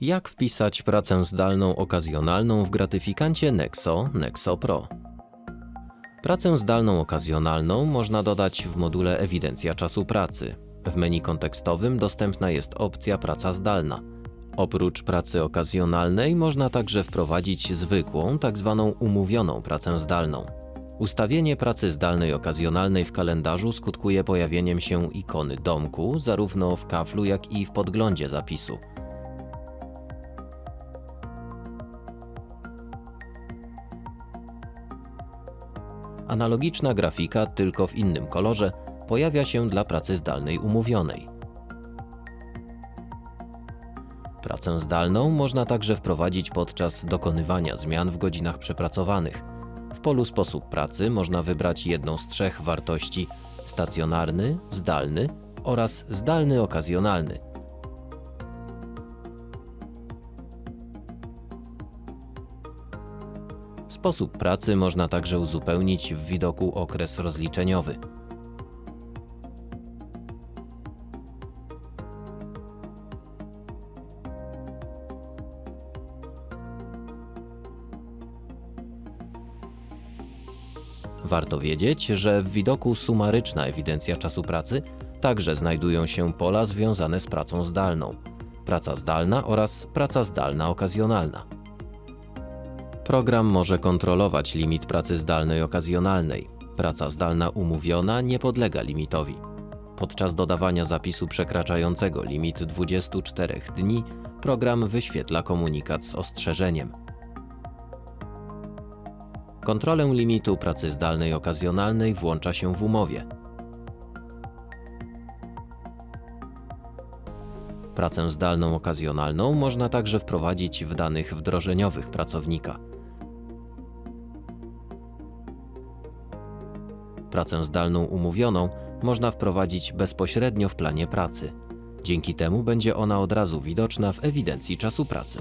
Jak wpisać pracę zdalną okazjonalną w gratyfikancie Nexo Nexo Pro? Pracę zdalną okazjonalną można dodać w module Ewidencja czasu pracy. W menu kontekstowym dostępna jest opcja Praca zdalna. Oprócz pracy okazjonalnej można także wprowadzić zwykłą, tak zwaną umówioną pracę zdalną. Ustawienie pracy zdalnej okazjonalnej w kalendarzu skutkuje pojawieniem się ikony domku zarówno w kaflu, jak i w podglądzie zapisu. Analogiczna grafika, tylko w innym kolorze, pojawia się dla pracy zdalnej umówionej. Pracę zdalną można także wprowadzić podczas dokonywania zmian w godzinach przepracowanych. W polu sposób pracy można wybrać jedną z trzech wartości: stacjonarny, zdalny oraz zdalny okazjonalny. Sposób pracy można także uzupełnić w widoku okres rozliczeniowy. Warto wiedzieć, że w widoku sumaryczna ewidencja czasu pracy także znajdują się pola związane z pracą zdalną. Praca zdalna oraz praca zdalna okazjonalna. Program może kontrolować limit pracy zdalnej okazjonalnej. Praca zdalna umówiona nie podlega limitowi. Podczas dodawania zapisu przekraczającego limit 24 dni, program wyświetla komunikat z ostrzeżeniem. Kontrolę limitu pracy zdalnej okazjonalnej włącza się w umowie. Pracę zdalną okazjonalną można także wprowadzić w danych wdrożeniowych pracownika. Pracę zdalną umówioną można wprowadzić bezpośrednio w planie pracy. Dzięki temu będzie ona od razu widoczna w ewidencji czasu pracy.